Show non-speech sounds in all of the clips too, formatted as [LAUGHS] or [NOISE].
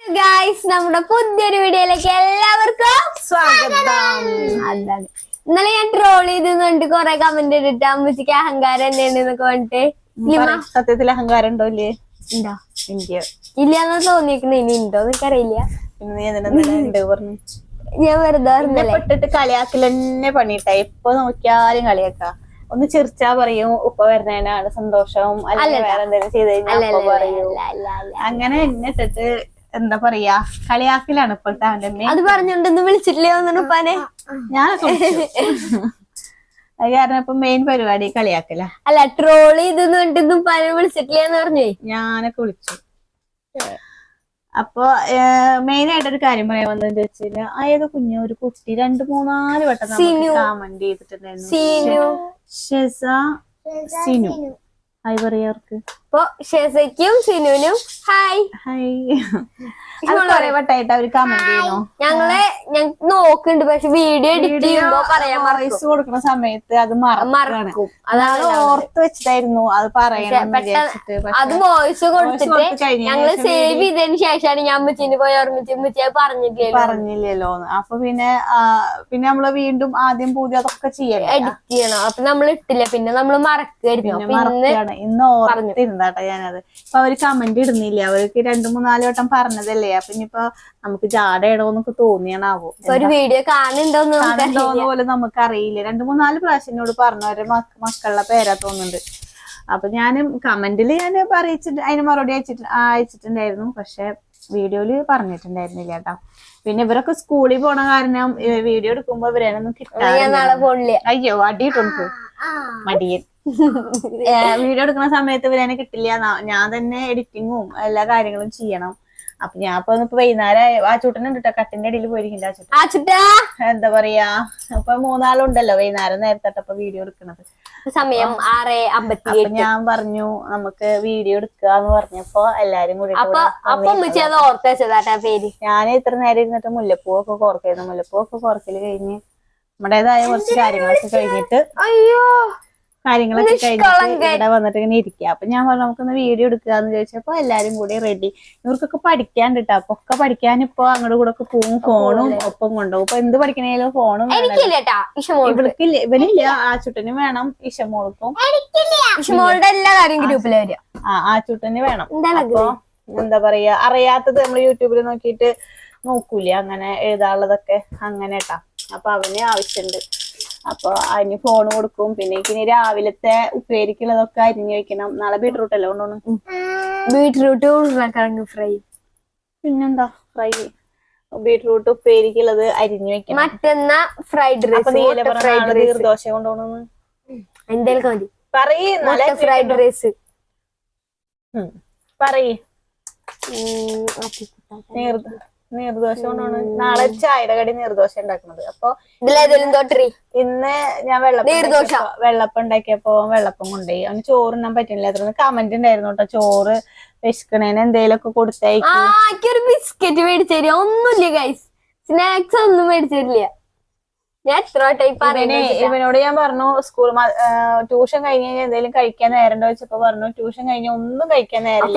Guys നമ്മുടെ പുതിയൊരു വീഡിയോയിലേക്ക് എല്ലാവർക്കും സ്വാഗതം. അതാണ് ഇന്നലെ ഞാൻ ട്രോൾ ചെയ്തുകൊണ്ട് കൊറേ കമന്റ് ഇട്ടിട്ട് അമ്മച്ചിക്ക് അഹങ്കാരം തന്നെയാണ് എന്നൊക്കെ പറഞ്ഞിട്ട്. സത്യത്തിൽ അഹങ്കാരം ഉണ്ടോ ഇല്ലേ? ഉണ്ടോ? എനിക്ക് ഇല്ലാന്ന് തോന്നിയേക്കണ. ഇനി ഉണ്ടോ എനിക്കറിയില്ല. ഞാൻ വെറുതെ പെട്ടിട്ട് കളിയാക്കൽ തന്നെ പണിയിട്ട. എപ്പൊ നോക്കിയാലും കളിയാക്കാം. ഒന്ന് ചിരിച്ചാ പറയും ഉപ്പ വരുന്നതിനാണ് സന്തോഷവും അല്ലെങ്കിൽ വേറെ എന്തെങ്കിലും ചെയ്ത് കഴിഞ്ഞാൽ. അങ്ങനെ എന്നെ ഇട്ടിട്ട് എന്താ പറയാ കളിയാക്കലാണ് ഇപ്പോഴത്തെ അവന്റെ അമ്മ അത് പറഞ്ഞോണ്ടൊന്നും വിളിച്ചിട്ടില്ലേ ഞാൻ ഉപ്പാനെ ഞാനൊക്കെ വിളിച്ചു. അത് കാരണം ഇപ്പൊ മെയിൻ പരിപാടി കളിയാക്കല. അല്ല ട്രോൾ ചെയ്തെന്ന് പറഞ്ഞിട്ട് ഉപ്പാനെ വിളിച്ചിട്ടില്ല എന്ന് പറഞ്ഞേ? ഞാനൊക്കെ വിളിച്ചു. അപ്പൊ മെയിൻ ആയിട്ട് ഒരു കാര്യം പറയാൻ വന്നതെന്ന് വെച്ചാൽ ഏത് കുഞ്ഞു ഒരു കുട്ടി രണ്ട് മൂന്നാൽ വട്ടം സിനു. കമന്റ് ചെയ്തിട്ടുണ്ടായിരുന്നു. സിനു. ഷെസ സിനു. അത് പറയാർക്ക് അപ്പൊ ഷെസയ്ക്കും സിനുവിനും ഹായ്. ഹായ്. വട്ടായിട്ട് അവർ കമന്റ് ചെയ്യുന്നു. ഞങ്ങൾ ഞങ്ങൾ നോക്കുന്നുണ്ട് പക്ഷെ വീഡിയോ എഡിറ്റ് ചെയ്യുമ്പോ പറയാൻ വോയിസ് കൊടുക്കുന്ന സമയത്ത് അത് മറക്കും. അതാണ് ഓർത്ത് വെച്ചിട്ടായിരുന്നു അത് പറയണം അത് വോയിസ് കൊടുത്തിട്ട് കൊടുത്ത് ഞങ്ങൾ സേവ് ചെയ്തതിന് ശേഷമാണ് ഞാൻ അമ്മച്ചിന് പോയി ഓർമ്മിച്ച് അമ്മച്ചി അത് പറഞ്ഞില്ലല്ലോ അപ്പൊ പിന്നെ പിന്നെ നമ്മൾ വീണ്ടും ആദ്യം പൂജ അതൊക്കെ ചെയ്യണം. എഡിറ്റ് ചെയ്യണം. അപ്പൊ നമ്മൾ ഇട്ടില്ല. പിന്നെ നമ്മൾ അപ്പൊ ഇന്ന് മറക്കുകയാണ് ഓർത്തിരുന്നാട്ടെ ഞാനത്? അപ്പൊ അവർ കമന്റ് ഇടുന്നില്ല? അവർക്ക് രണ്ടു മൂന്നാൽ വട്ടം പറഞ്ഞതല്ലേ? അപ്പൊ ഇനിയിപ്പോ നമുക്ക് ജാട എന്നൊക്കെ തോന്നിയാണാവോ ഒരു വീഡിയോ കാണുന്നുണ്ടോന്ന് പോലെ നമുക്ക് അറിയില്ല. രണ്ടു മൂന്നാൽ പ്രാവശ്യം എന്നോട് പറഞ്ഞു അവരുടെ മക്കളുടെ പേരാ തോന്നുന്നുണ്ട്. അപ്പൊ ഞാനും കമന്റിൽ ഞാൻ അറിയിച്ചിട്ട് അതിന് മറുപടി അയച്ചിട്ട് അയച്ചിട്ടുണ്ടായിരുന്നു. പക്ഷെ വീഡിയോയിൽ പറഞ്ഞിട്ടുണ്ടായിരുന്നില്ല കേട്ടോ. പിന്നെ ഇവരൊക്കെ സ്കൂളിൽ പോണ കാരണം വീഡിയോ എടുക്കുമ്പോ ഇവരൊന്നും കിട്ടാ അയ്യോ അടിയിട്ടുണ്ട് മടിയൻ വീഡിയോ എടുക്കുന്ന സമയത്ത് ഇവരെന്നെ കിട്ടില്ല. ഞാൻ തന്നെ എഡിറ്റിങ്ങും എല്ലാ കാര്യങ്ങളും ചെയ്യണം. അപ്പൊ ഞാൻ ഇപ്പൊ ഇപ്പൊ വൈകുന്നേരം ആ ചൂട്ടനെ കേട്ടോ കട്ടിന്റെ അടിയിൽ പോയിരിക്കില്ല ആ എന്താ പറയാ? ഇപ്പൊ മൂന്നാളുണ്ടല്ലോ വൈകുന്നേരം നേരത്തെ വീഡിയോ എടുക്കണത്. സമയം ആറ് അമ്പത്തി ഞാൻ പറഞ്ഞു നമുക്ക് വീഡിയോ എടുക്കാന്ന് പറഞ്ഞപ്പോ എല്ലാരും കൂടി പേര്. ഞാൻ ഇത്ര നേരം ഇരുന്നിട്ട് മുല്ലപ്പൂ മുല്ലപ്പൂവൊക്കെ കോർക്കായിരുന്നു. മുല്ലപ്പൂവൊക്കെ കോർക്കൽ കഴിഞ്ഞ് നമ്മുടേതായ കുറച്ച് കാര്യങ്ങളൊക്കെ കഴിഞ്ഞിട്ട് അയ്യോ. കാര്യങ്ങളൊക്കെ കഴിഞ്ഞിട്ട്. ഇവിടെ വന്നിട്ട് ഇങ്ങനെ ഇരിക്കുക. അപ്പൊ ഞാൻ പറഞ്ഞു നമുക്കൊന്ന് വീഡിയോ എടുക്കാന്ന് ചോദിച്ചപ്പോ എല്ലാരും കൂടി റെഡി ഇവർക്കൊക്കെ പഠിക്കാൻ കിട്ടാം അപ്പൊ ഒക്കെ പഠിക്കാൻ ഇപ്പൊ അങ്ങോട്ട് കൂടെ ഒക്കെ പോവും ഫോണും ഒപ്പം കൊണ്ടുപോകും ഇപ്പൊ എന്ത് പഠിക്കണേലും ഫോണും കേട്ടാ ഇവൾക്കില്ല ഇവനില്ല. ആ ചുട്ടന് വേണം ഇഷമോൾക്കും എല്ലാ കാര്യം ഗ്രൂപ്പിൽ വരിക. ആ ചുട്ടന് വേണം. അപ്പൊ എന്താ പറയാ? അറിയാത്തത് നമ്മൾ യൂട്യൂബിൽ നോക്കിയിട്ട് നോക്കൂലേ? അങ്ങനെ എഴുതാനുള്ളതൊക്കെ അങ്ങനെ ട്ടാ അപ്പൊ അവന് ആവശ്യമുണ്ട് അപ്പൊ അതിന് ഫോൺ കൊടുക്കും. പിന്നെ ഇനി രാവിലത്തെ ഉപ്പേരിക്കുള്ളതൊക്കെ അരിഞ്ഞു വെക്കണം. നാളെ ബീട്രൂട്ട് അല്ലേ കൊണ്ടുപോകണം ബീട്രൂട്ട് ഉരുളക്കിഴങ്ങ് ഫ്രൈ. പിന്നെന്താ? ഫ്രൈ. ബീട്രൂട്ട് ഉപ്പേരിക്കുള്ളത് അരിഞ്ഞു വെക്കണം. മറ്റന്നാ ഫ്രൈഡ് റൈസ് മതി. പറയ് നാളെ മുട്ട ഫ്രൈഡ് റൈസ് പറയ്. നീർദോശ നാളെ ചായയുടെ കടി നീർദോശ ഉണ്ടാക്കുന്നത്. അപ്പൊ ഇതിലേതെങ്കിലും തൊട്ടറി ഇന്ന് ഞാൻ വെള്ളപ്പം നീർദോശ. വെള്ളപ്പം ഉണ്ടാക്കിയപ്പോ വെള്ളപ്പം കൊണ്ടുപോയി. അവന് ചോറുണ്ണാൻ പറ്റുന്നില്ല അത്ര കമന്റ് ഉണ്ടായിരുന്നു കേട്ടോ. ചോറ് വിശക്കണേന് എന്തേലൊക്കെ എനിക്കൊരു ബിസ്ക്കറ്റ് മേടിച്ചു തരിക ഒന്നുമില്ല ഗൈസ് സ്നാക്സ് ഒന്നും മേടിച്ചു തരില്ല. ഞാൻ ഇവനോട് ഞാൻ പറഞ്ഞു സ്കൂൾ ട്യൂഷൻ കഴിഞ്ഞ് കഴിഞ്ഞാൽ എന്തെങ്കിലും കഴിക്കാൻ നേരം വെച്ചപ്പോ പറഞ്ഞു ട്യൂഷൻ കഴിഞ്ഞ ഒന്നും കഴിക്കാൻ നേരം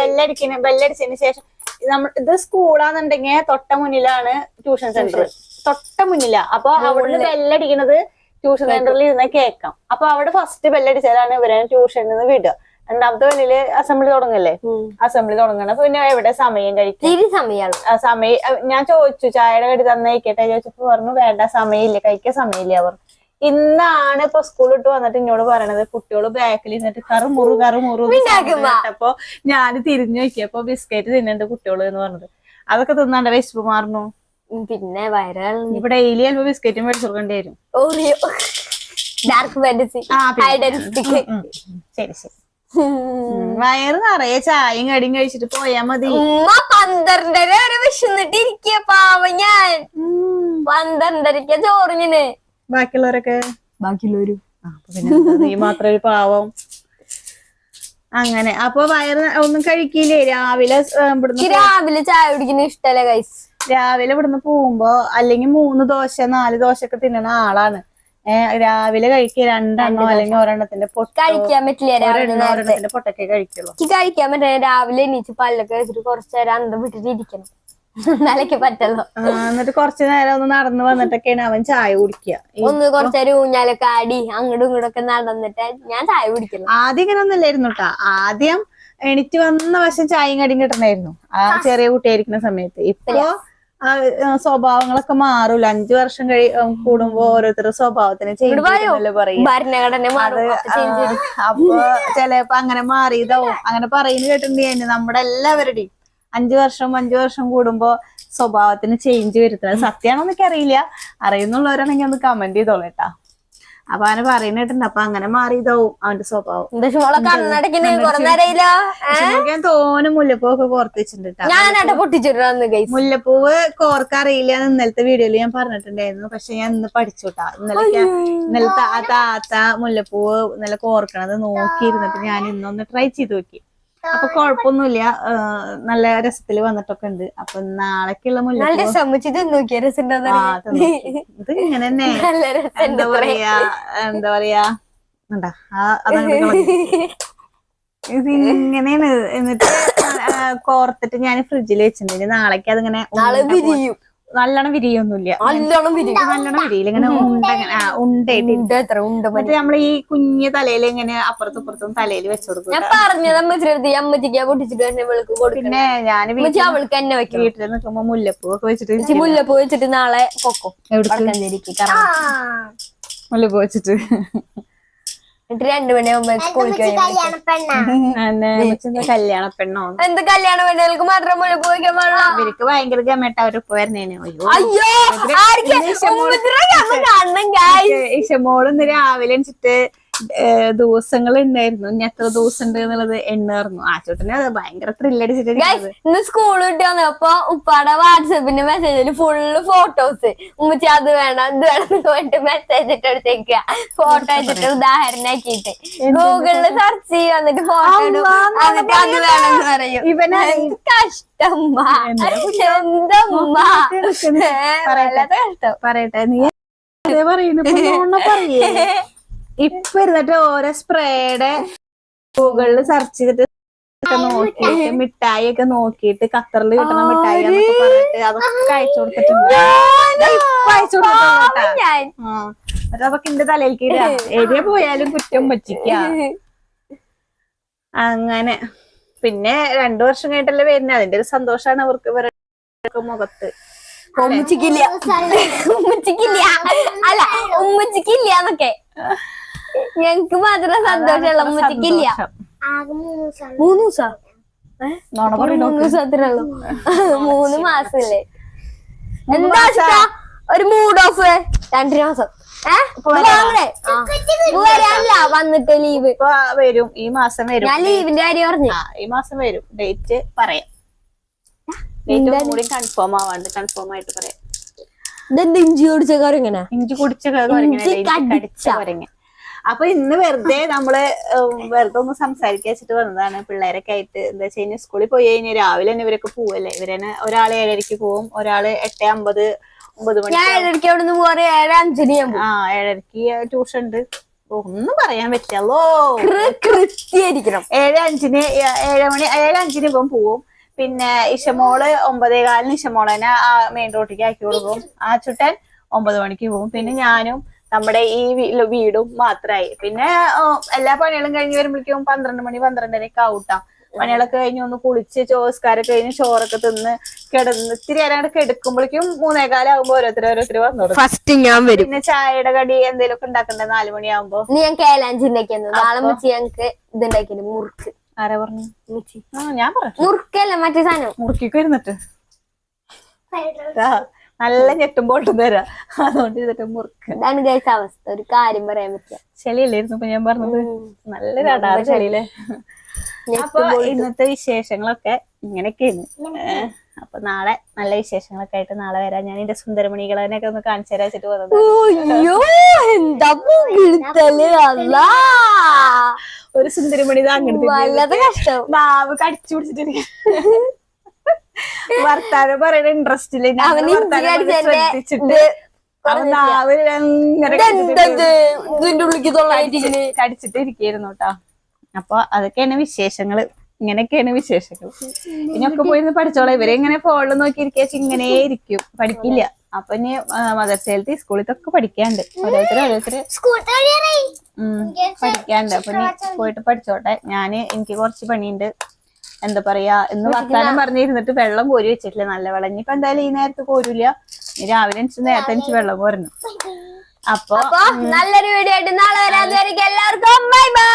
ബെല്ലടിക്കുന്ന ബെല്ലടിച്ചതിന് ശേഷം നമ്മൾ ഇത് സ്കൂളാന്നുണ്ടെങ്കിൽ തൊട്ട മുന്നിലാണ് ട്യൂഷൻ സെന്റർ തൊട്ട മുന്നിലാ. അപ്പൊ അവിടുന്ന് ബെല്ലടിക്കണത് ട്യൂഷൻ സെന്ററിൽ ഇരുന്ന് കേൾക്കാം. അപ്പൊ അവിടെ ഫസ്റ്റ് ബെല്ലടിച്ചാലാണ് ഇവരെ ട്യൂഷനിൽ നിന്ന് വിടുക. രണ്ടാമത്തെ അസംബ്ലി തുടങ്ങല്ലേ? അസംബ്ലി തുടങ്ങണം. പിന്നെ എവിടെ സമയം കഴിക്കും? സമയം ഞാൻ ചോദിച്ചു ചായയുടെ കടി തന്നേക്കട്ടെ ചോദിച്ചപ്പോ പറഞ്ഞു വേണ്ട സമയമില്ല കഴിക്കാൻ സമയമില്ല അവർ ഇന്നാണ് ഇപ്പൊ സ്കൂൾ ഇട്ട് വന്നിട്ട് എന്നോട് പറയണത് കുട്ടികൾ ബാക്കിൽ ഇന്നിട്ട് കറു മുറു കറു മുറു അപ്പൊ ഞാൻ തിരിഞ്ഞു നോക്കിയപ്പോ ബിസ്ക്കറ്റ് തിന്നുണ്ട് കുട്ടികൾ എന്ന് പറഞ്ഞത്. അതൊക്കെ തിന്നാണ്ട് വിശപ്പ് മാറുന്നു. പിന്നെ വയറുകൾ ഇപ്പൊ ഡെയിലി ചിലപ്പോ ബിസ്ക്കറ്റും മേടിച്ചു കൊടുക്കേണ്ടി വരും. Dark fantasy. ശരി ശരി. വയറ് നിറയെ ചായയും കടിയും കഴിച്ചിട്ട് പോയാ മതി. ഉമ്മ പന്ത്രണ്ടര വരെ വിശന്നിട്ട് ഇരിക്കുക പാവ ഞാൻ. പന്ത്രണ്ടരക്ക ചോറിഞ്ഞിന് ബാക്കിയുള്ളവരൊക്കെ? ബാക്കിയുള്ളവരും. നീ മാത്രം ഒരു പാവം. അങ്ങനെ അപ്പൊ വയറ് ഒന്നും കഴിക്കില്ലേ? രാവിലെ ഇവിടുന്ന് രാവിലെ ചായ കുടിക്കുന്ന ഇഷ്ടല്ല കഴിച്ചു രാവിലെ ഇവിടുന്ന് പോകുമ്പോ അല്ലെങ്കിൽ മൂന്ന് ദോശ നാല് ദോശ ഒക്കെ തിന്നണ ആളാണ്. രാവിലെ കഴിക്കുക രണ്ടെണ്ണോ അല്ലെങ്കിൽ ഒരെണ്ണത്തിന്റെ പൊട്ട കഴിക്കാൻ പറ്റില്ല പൊട്ടൊക്കെ കഴിക്കുള്ളൂ. കഴിക്കാൻ പറ്റില്ല. രാവിലെ എണീച്ച് പല്ലൊക്കെ വെച്ചിട്ട് കുറച്ചു നേരം അന്തം വിട്ടിട്ട് ഇരിക്കണം. [LAUGHS] എന്നാലൊക്കെ പറ്റല്ലോ എന്നിട്ട് കുറച്ചു നേരം ഒന്ന് നടന്നു വന്നിട്ടൊക്കെയാണ് അവൻ ചായ കുടിക്കുക. ഒന്ന് കുറച്ചേരം ഊഞ്ഞാലൊക്കെ ആടി അങ്ങോട്ടും ഇങ്ങോട്ടും ഒക്കെ നടന്നിട്ട് ഞാൻ ചായ കുടിക്കുന്നു ആദ്യം ഇങ്ങനെ ഒന്നല്ലായിരുന്നു കേട്ടാ. ആദ്യം എണീറ്റ് വന്ന വശം ചായയും കടിയും കിട്ടണായിരുന്നു ആ ചെറിയ കുട്ടിയായിരിക്കുന്ന സമയത്ത്. ഇപ്പൊ സ്വഭാവങ്ങളൊക്കെ മാറൂല? അഞ്ചു വർഷം കഴി കൂടുമ്പോ ഓരോരുത്തരുടെ സ്വഭാവത്തിന് അപ്പൊ ചെലപ്പോ അങ്ങനെ മാറിയതാവും. അങ്ങനെ പറയുന്നത് കേട്ടിട്ടുണ്ട് ഞാൻ നമ്മുടെ എല്ലാവരുടെയും അഞ്ചു വർഷം അഞ്ചു വർഷം കൂടുമ്പോ സ്വഭാവത്തിന് ചേഞ്ച് വരുത്തുന്നത്. സത്യമാണോ എന്നൊക്കെ അറിയില്ല. അറിയുന്നുള്ളവരാണെങ്കിൽ ഒന്ന് കമന്റ് ചെയ്തോളൂ കേട്ടാ. അപ്പൊ അവനെ പറയുന്നിട്ടുണ്ട് അപ്പൊ അങ്ങനെ മാറിയതാവും അവന്റെ സ്വഭാവം. ഞാൻ തോനും മുല്ലപ്പൂവൊക്കെ കോർത്ത് വെച്ചിട്ടുണ്ട് ട്ടാ. ഞാനായിട്ട് പൊട്ടിച്ചിട്ട് ഗൈസ് മുല്ലപ്പൂവ് കോർക്ക അറിയില്ല എന്ന് ഇന്നലത്തെ വീഡിയോയിൽ ഞാൻ പറഞ്ഞിട്ടുണ്ടായിരുന്നു. പക്ഷെ ഞാൻ ഇന്ന് പഠിച്ചുട്ടാ. ഇന്നലെ ഇന്നലത്തെ ആ താത്ത മുല്ലപ്പൂവ് ഇന്നലെ കോർക്കണത് നോക്കിയിരുന്നിട്ട് ഞാൻ ഇന്നൊന്ന് ട്രൈ ചെയ്ത് നോക്കി. അപ്പൊ കുഴപ്പമൊന്നുമില്ല നല്ല രസത്തിൽ വന്നിട്ടൊക്കെ ഉണ്ട് അപ്പൊ നാളേക്കുള്ള നോക്കി. ഇത് ഇങ്ങനെ തന്നെ [LAUGHS] എന്താ പറയാ? എന്താ പറയാ? ആ അതാണ് ഇത് ഇങ്ങനെയാണ് എന്നിട്ട് കോർത്തിട്ട് ഞാൻ ഫ്രിഡ്ജിൽ വെച്ചിട്ടുണ്ട്. നാളേക്ക് അതിങ്ങനെ നല്ലോണം വിരിയൊന്നുമില്ല. നല്ലോണം വിരിയും നല്ലോണം വിരിയില്ല ഇങ്ങനെ ഉണ്ട. ആ ഉണ്ട് എത്ര ഉണ്ട് മതി. നമ്മൾ ഈ കുഞ്ഞ് തലയിൽ ഇങ്ങനെ അപ്പുറത്തും ഇപ്പുറത്തും തലയിൽ വെച്ചു കൊടുക്കും ഞാൻ പറഞ്ഞത് അമ്മച്ചിട്ട് അമ്മച്ചിക്ക് പൊട്ടിച്ചിട്ട് തന്നെ വിളക്ക് കൊടുക്കും പിന്നെ ഞാൻ അമ്മച്ചി അവൾക്ക് എന്നെ വെക്കും വീട്ടിൽ നിൽക്കുമ്പോ മുല്ലപ്പൂ ഒക്കെ വെച്ചിട്ട് മുല്ലപ്പൂ വെച്ചിട്ട് നാളെ പൊക്കും. എവിടേക്ക്? വടക്കഞ്ചേരിക്ക് കറങ്ങാൻ. മുല്ലപ്പൂ വെച്ചിട്ട്. എന്നിട്ട് രണ്ടു മണിയാകുമ്പോ സ്കൂളിൽ എന്നെ വെച്ചെന്താ കല്യാണ പെണ്ണോ? എന്ത് കല്യാണ പെണ്ണുകൾക്ക് മാത്രം മുല്ലപ്പൂ വയ്ക്കാൻ പാടില്ല. ഇവർക്ക് ഭയങ്കര ഗമേട്ട അവർ പോയിരുന്നേനെ അയ്യോ. ഇഷമോൾ ഇന്ന് രാവിലെ എണിച്ചിട്ട് ദിവസങ്ങൾ ഉണ്ടായിരുന്നു ഇനി എത്ര ദിവസം ഉണ്ട് എന്നുള്ളത് എണ്ണായിരുന്നു ആ ചോട്ടനെ അത് ഭയങ്കര ത്രില്ലടിച്ചിട്ട് ഗൈസ് ഇന്ന് സ്കൂൾ വിട്ട് വന്നപ്പോ ഉപ്പാടെ വാട്സപ്പിന്റെ മെസ്സേജിൽ ഫുള്ള് ഫോട്ടോസ് ഉമ്മച്ചി അത് വേണം ഇത് വേണം എന്ന് മെസ്സേജ് ഇട്ട് എടുത്തേക്ക ഫോട്ടോ വെച്ചിട്ട് ഉദാഹരണാക്കിയിട്ട് ഗൂഗിളിൽ സെർച്ച് ചെയ്യും എന്നിട്ട് ഫോട്ടോ ഇടും. എന്നിട്ട് അത് എന്ന് പറയും. ഇവനെ എന്ത് കഷ്ടം. പറയട്ടെ. നീ പറയുന്നു? പറയേ. [LAUGHS] ഇപ്പൊ ഇരുന്നിട്ട് ഓരോ സ്പ്രേയുടെ ഗൂഗിളിൽ സെർച്ച് ചെയ്തിട്ട് നോക്കിയിട്ട് മിഠായി. ഒക്കെ നോക്കിയിട്ട് ഖത്തറിൽ കിട്ടുന്ന മിഠായി എന്നൊക്കെ പറഞ്ഞിട്ട് അതൊക്കെ അയച്ചു കൊടുത്തിട്ടുണ്ട്. അയച്ചു അതൊക്കെ എന്റെ തലയിലേക്ക് എവിടെ പോയാലും കുറ്റം പറ്റിക്ക. അങ്ങനെ. പിന്നെ രണ്ടു വർഷം കഴിഞ്ഞിട്ടല്ലേ വരുന്നത് അതിന്റെ ഒരു സന്തോഷാണ് അവർക്ക് ഇവരുടെ മുഖത്ത്. ഉമ്മച്ചിക്കില്ല ഉമ്മച്ചിക്കില്ല അല്ല ഉമ്മച്ചിക്കില്ല എന്നൊക്കെ. ഞങ്ങക്ക് മാത്രം സന്തോഷമുള്ള ഉമ്മച്ചിക്കില്ല. സന്തോഷം. മൂന്ന് ദിവസം മൂന്ന് ദിവസത്തിനുള്ളൂ മൂന്ന് മാസല്ലേ എന്താ ഒരു മൂഡ് ഓഫ് രണ്ടര മാസം. വരാനില്ല. വന്നിട്ട് ലീവ് വരും. ഈ മാസം വരും. ഞാൻ ലീവിന്റെ കാര്യം പറഞ്ഞു. ഈ മാസം വരും. ഡേറ്റ് പറയാം. ഡേറ്റ് കൂടി കൺഫേം ആവാണ്ട്. കൺഫേം ആയിട്ട് പറയാം. ഇതെന്ത് ഇഞ്ചി കുടിച്ച കാര്യം ഇഞ്ചി കുടിച്ച കുരങ്ങനെ അപ്പൊ ഇന്ന് വെറുതെ നമ്മൾ വെറുതെ ഒന്ന് സംസാരിക്കാൻ വെച്ചിട്ട് വന്നതാണ്. പിള്ളേരൊക്കെ ആയിട്ട് എന്താ വെച്ച് കഴിഞ്ഞാൽ സ്കൂളിൽ പോയി കഴിഞ്ഞാൽ രാവിലെ തന്നെ ഇവരൊക്കെ പോവല്ലേ? ഇവരെന്നെ ഒരാൾ ഏഴരയ്ക്ക് പോവും ഒരാൾ എട്ട് അമ്പത് ഒമ്പത് മണി ഏഴരയ്ക്ക് അവിടെ നിന്ന് പോവാറ് ഏഴ് അഞ്ചിന് ആ ഏഴരയ്ക്ക് ട്യൂഷൻ ഉണ്ട് ഒന്നും പറയാൻ പറ്റില്ലല്ലോ. കൃത്യായിരിക്കണം. ഏഴ് അഞ്ചിന് ഏഴ് മണി ഏഴ് അഞ്ചിന് ഇപ്പം പോവും. പിന്നെ ഇഷമോൾ ഒമ്പതേ കാലിന് ഇഷമോളനെ ആ മെയിൻ റോട്ടിലേക്ക് ആക്കി കൊടുക്കും. ആ ചുട്ടൻ ഒമ്പത് മണിക്ക് പോകും പിന്നെ ഞാനും നമ്മുടെ ഈ വീടും മാത്രമായി പിന്നെ എല്ലാ പണികളും കഴിഞ്ഞ് വരുമ്പോഴേക്കും പന്ത്രണ്ട് മണി പന്ത്രണ്ടരയൊക്കെ ഔട്ടാ പണികളൊക്കെ കഴിഞ്ഞ് ഒന്ന് കുളിച്ച് ചോസ്കാരൊക്കെ കഴിഞ്ഞ് ചോറൊക്കെ തിന്ന് കിടന്ന് ഇത്തിരി നേരം കിടക്കുമ്പോഴേക്കും മൂന്നേകാലാകുമ്പോ ഓരോരുത്തർ ഓരോരുത്തർ വന്നോളൂ. ഫസ്റ്റ് ഞാൻ വരും. പിന്നെ ചായയുടെ കടി എന്തെങ്കിലും ഒക്കെ ഉണ്ടാക്കണ്ടേ നാലു മണിയാകുമ്പോ ഞാൻ കേലാഞ്ചി ഉണ്ടാക്കിയത് നാളെ മുച്ചി ഞങ്ങക്ക് ഇതുണ്ടാക്കിയത് മുറുക്ക്. ആരാ പറഞ്ഞു? മുറുക്കല്ല മറ്റേ സാധനം? മുറുക്കിക്ക് വരുന്നിട്ട് ആ, നല്ല ഞെട്ടും പൊട്ടും തരാം. അതുകൊണ്ട് ഇതൊക്കെ മുറുക്ക. ഇതാണ് ഗൈസ് അവസ്ഥ? ഒരു കാര്യം പറയാൻ പറ്റില്ല ചെളിയല്ലായിരുന്നു ഇപ്പൊ ഞാൻ പറഞ്ഞത്? നല്ലൊരു അടാറ് ചെളിയിൽ അപ്പൊ ഇന്നത്തെ വിശേഷങ്ങളൊക്കെ ഇങ്ങനെയൊക്കെയാണ്. അപ്പൊ നാളെ നല്ല വിശേഷങ്ങളൊക്കെ ആയിട്ട് നാളെ വരാം. ഞാൻ എന്റെ സുന്ദരമണികളെയൊക്കെ ഒന്ന് കാണിച്ചു തരാൻ വെച്ചിട്ട് പോകുന്നത് ഒരു സുന്ദരമണി നാവ് കടിച്ചു പിടിച്ചിട്ട് വർത്താനം പറയുന്ന ഇൻട്രസ്റ്റ് ഇല്ല? ഇഞ്ചി കടിച്ചെന്റെ ഇത് അപ്പൊ നാവ് ഇതിന്റെ ഉള്ളിക്ക് തൊള്ളായിട്ടിങ്ങനെ കടിച്ചിട്ട് ഇരിക്കായിരുന്നു കേട്ടോ അപ്പൊ അതൊക്കെയാണ് വിശേഷങ്ങൾ. ഇങ്ങനെയൊക്കെയാണ് വിശേഷങ്ങൾ ഇനിയൊക്കെ പോയിരുന്ന് പഠിച്ചോളാം. ഇവരെ ഇങ്ങനെ ഫോണിൽ നോക്കി ഇരിക്കുക ഇങ്ങനെ ഇരിക്കും. പഠിക്കില്ല. അപ്പൊ ഇനി മദർസയിലത്തെ സ്കൂളിലൊക്കെ പഠിക്കാണ്ട്. ഓരോരുത്തർ ഓരോരുത്തർ പഠിക്കാണ്ട്. അപ്പൊ നീ പോയിട്ട് പഠിച്ചോട്ടെ. ഞാൻ എനിക്ക് കുറച്ച് പണിയുണ്ട്. എന്താ പറയാ ഇന്ന് വർത്താനം പറഞ്ഞിരുന്നിട്ട് വെള്ളം കോരി വെച്ചിട്ടില്ല നല്ല വെള്ളം ഇനിയിപ്പൊ എന്തായാലും ഈ നേരത്ത് കോരില്ല രാവിലെ എനിക്ക് നേരത്തെ എനിക്ക് വെള്ളം കോരണം. അപ്പൊ നല്ലൊരു വീഡിയോ ആയിട്ട് നാളെ വരാൻ എല്ലാവർക്കും ബൈ ബൈ.